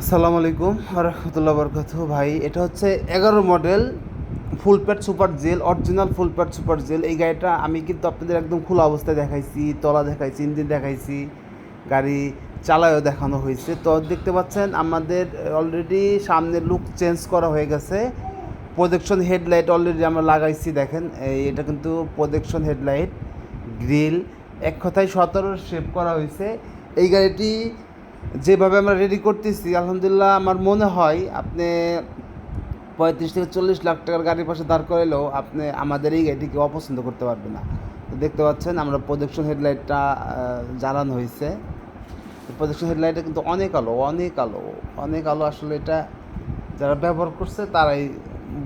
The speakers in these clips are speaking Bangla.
আসসালামু আলাইকুম রহমতুল্লাহ বরকাত ভাই, এটা হচ্ছে এগারো model full pad super gel, original full pad super gel. এই গাড়িটা আমি কিন্তু আপনাদের একদম খোলা অবস্থায় দেখাইছি, তলা দেখাইছি, ইঞ্জিন দেখাইছি, গাড়ি চালায়ও দেখানো হয়েছে। তো দেখতে পাচ্ছেন, আমাদের অলরেডি সামনের লুক চেঞ্জ করা হয়ে গেছে। প্রোজেকশন হেডলাইট অলরেডি আমরা লাগাইছি, দেখেন। এটা কিন্তু প্রোজেকশন হেডলাইট গ্রিল এক কথায় সতেরো শেপ করা হয়েছে। এই গাড়িটি যেভাবে আমরা রেডি করতেছি, আলহামদুলিল্লাহ আমার মনে হয় আপনি পঁয়ত্রিশ থেকে চল্লিশ লাখ টাকার গাড়ির পাশে দাঁড় করালেও আপনি আমাদের এই গাড়িটিকে অপছন্দ করতে পারবে না। তো দেখতে পাচ্ছেন আমরা প্রজেকশন হেডলাইটটা জ্বালানো হয়েছে। প্রজেকশন হেডলাইটটা কিন্তু অনেক আলো অনেক আলো অনেক আলো আসলে এটা যারা ব্যবহার করছে তারাই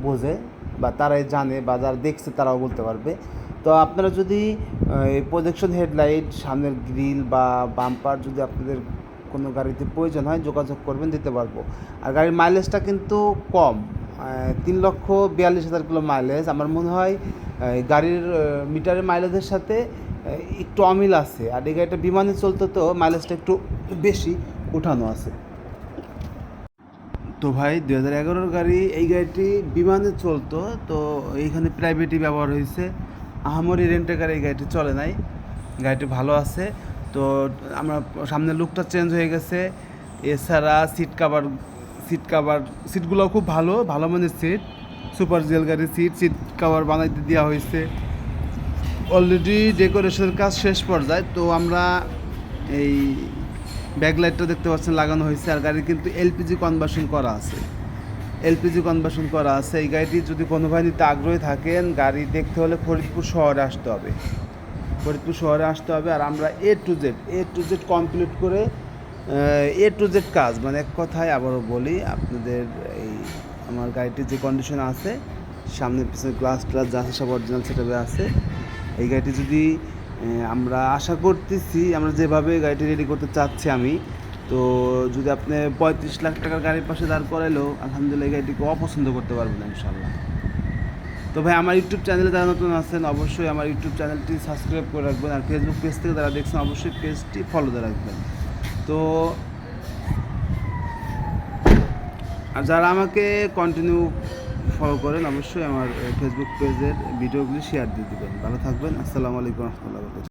বোঝে বা তারাই জানে বা যারা দেখছে তারাও বলতে পারবে। তো আপনারা যদি প্রজেকশন হেডলাইট সামনের গ্রিল বা বাম্পার যদি আপনাদের কোনো গাড়িতে প্রয়োজন হয়, যোগাযোগ করবেন, দিতে পারব। আর গাড়ির মাইলেজটা কিন্তু কম তিন লক্ষ বিয়াল্লিশ হাজার কিলো মাইলেজ আমার মনে হয় গাড়ির মিটারের মাইলেজের সাথে একটু অমিল আছে। আর এই গাড়িটা বিমানে চলতে তো মাইলেজটা একটু বেশি, উঠানো আছে। তো ভাই দু হাজার এগারোর গাড়ি, এই গাড়িটি বিমানে চলতো, তো এইখানে প্রাইভেটই ব্যবহার হয়েছে। আহামরি রেন্টে গাড়ি এই গাড়িটি চলে নাই। গাড়িটি ভালো আছে। তো আমরা সামনের লুকটা চেঞ্জ হয়ে গেছে। এছাড়া সিট কাভার সিট কাভার সিটগুলোও খুব ভালো ভালো মানের সিট সুপার জেল গাড়ির সিট সিট কাভার বানাইতে দেওয়া হয়েছে। অলরেডি ডেকোরেশনের কাজ শেষ পর্যায়ে, তো আমরা এই ব্যাকলাইটটা দেখতে পাচ্ছেন লাগানো হয়েছে। আর গাড়ি কিন্তু এলপিজি কনভার্সন করা আছে। এলপিজি কনভার্সন করা আছে। এই গাড়িটি যদি কোনো ভাই নিতে আগ্রহী থাকেন, গাড়ি দেখতে হলে ফরিদপুর শহরে আসতে হবে। ফরিদপুর শহরে আসতে হবে আর আমরা A to Z A to Z complete করে এ টু জেড কাজ। মানে এক কথায় আবারও বলি, আপনাদের এই আমার গাড়িটির যে কন্ডিশন আছে, সামনে পিছনে গ্লাস ট্লাস যা আছে সব অরিজিনাল সেটাবে আছে। এই গাড়িটি যদি আমরা আশা করতেছি, আমরা যেভাবে গাড়িটি রেডি করতে চাচ্ছি আমি, তো যদি আপনি পঁয়ত্রিশ লাখ টাকার গাড়ির পাশে দাঁড় করাইলেও, আলহামদুলিল্লাহ এই গাড়িটিকে অপছন্দ করতে পারবেন ইনশাল্লাহ তো ভাই, আমার ইউটিউব চ্যানেলে যারা নতুন আছেন, অবশ্যই আমার ইউটিউব চ্যানেলটি সাবস্ক্রাইব করে রাখবেন। আর ফেসবুক পেজ থেকে যারা দেখছেন, অবশ্যই পেজটি ফলো করে রাখবেন। তো, আর যারা আমাকে কন্টিনিউ ফলো করেন, অবশ্যই আমার ফেসবুক পেজের ভিডিওগুলি শেয়ার দিয়ে দেবেন। ভালো থাকবেন। আসসালামু আলাইকুম রহমতুল্লাহ।